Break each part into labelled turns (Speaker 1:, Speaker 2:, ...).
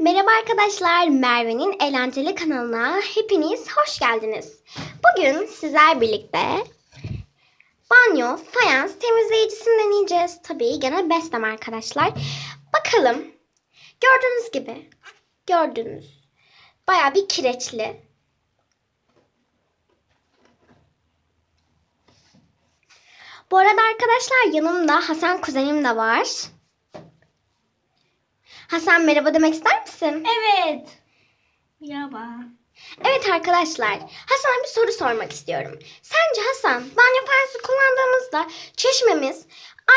Speaker 1: Merhaba arkadaşlar, Merve'nin eğlenceli kanalına hepiniz hoş geldiniz. Bugün sizler birlikte banyo, fayans temizleyicisini deneyeceğiz. Tabii gene Bestem arkadaşlar. Bakalım, gördüğünüz gibi, gördünüz. Baya bir kireçli. Bu arada arkadaşlar yanımda Hasan kuzenim de var. Hasan merhaba demek ister misin?
Speaker 2: Evet. Merhaba.
Speaker 1: Evet arkadaşlar, Hasan'a bir soru sormak istiyorum. Sence Hasan, banyo fayansı kullandığımızda çeşmemiz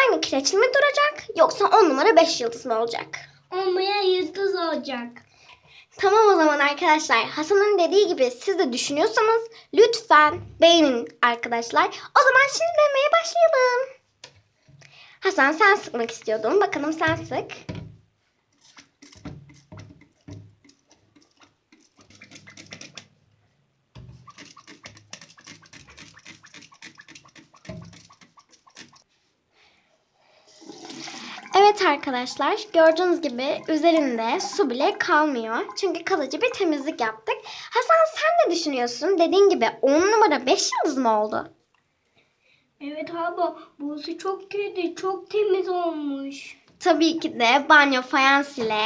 Speaker 1: aynı kireçli mi duracak yoksa 10 numara 5 yıldız mı olacak?
Speaker 2: Olmaya yıldız olacak.
Speaker 1: Tamam o zaman arkadaşlar, Hasan'ın dediği gibi siz de düşünüyorsanız lütfen beğenin arkadaşlar. O zaman şimdi demeye başlayalım. Hasan sen sıkmak istiyordun. Bakalım sen sık. Evet arkadaşlar gördüğünüz gibi üzerinde su bile kalmıyor. Çünkü kalıcı bir temizlik yaptık. Hasan sen ne düşünüyorsun? Dediğin gibi 10 numara 5 yıldız mı oldu?
Speaker 2: Evet abi bu su çok kötü. Çok temiz olmuş.
Speaker 1: Tabii ki de banyo fayans ile